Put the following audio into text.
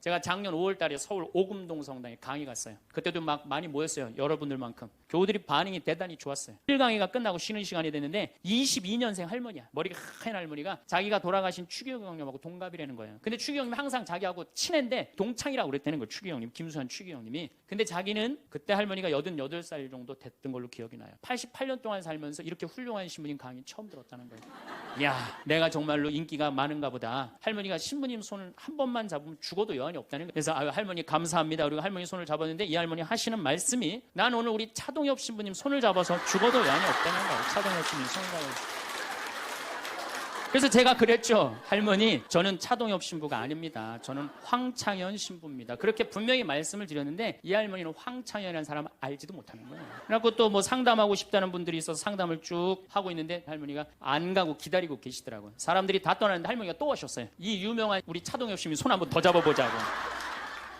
제가 작년 5월 달에 서울 오금동 성당에 강의 갔어요. 그때도 막 많이 모였어요. 여러분들만큼. 교우들이 반응이 대단히 좋았어요. 1강의가 끝나고 쉬는 시간이 됐는데 22년생 할머니야. 머리가 하얀 할머니가 자기가 돌아가신 추기경 형님하고 동갑이라는 거예요. 근데 추기경 형님 항상 자기하고 친한데 동창이라고 그랬다는 거예요. 추기경 형님, 김수환 추기경 형님이. 근데 자기는 그때 할머니가 88살 정도 됐던 걸로 기억이 나요. 88년 동안 살면서 이렇게 훌륭한 신부님 강의 처음 들었다는 거예요. 야, 내가 정말로 인기가 많은가 보다. 할머니가 신부님 손을 한 번만 잡으면 죽어도 여한이 없다는 거예요. 그래서 아유, 할머니 감사합니다. 그리고 할머니 손을 잡았는데 이 할머니 하시는 말씀이 난 오늘 우리 차동엽 신부님 손을 잡아서 죽어도 여한이 없다는 거예요. 차동엽 신부님 손을 잡아서. 그래서 제가 그랬죠. 할머니, 저는 차동엽 신부가 아닙니다. 저는 황창현 신부입니다. 그렇게 분명히 말씀을 드렸는데 이 할머니는 황창현이라는 사람을 알지도 못하는 거예요. 그래갖고 또 뭐 상담하고 싶다는 분들이 있어서 상담을 쭉 하고 있는데 할머니가 안 가고 기다리고 계시더라고요. 사람들이 다 떠나는데 할머니가 또 오셨어요. 이 유명한 우리 차동엽 신부 손 한번 더 잡아보자고.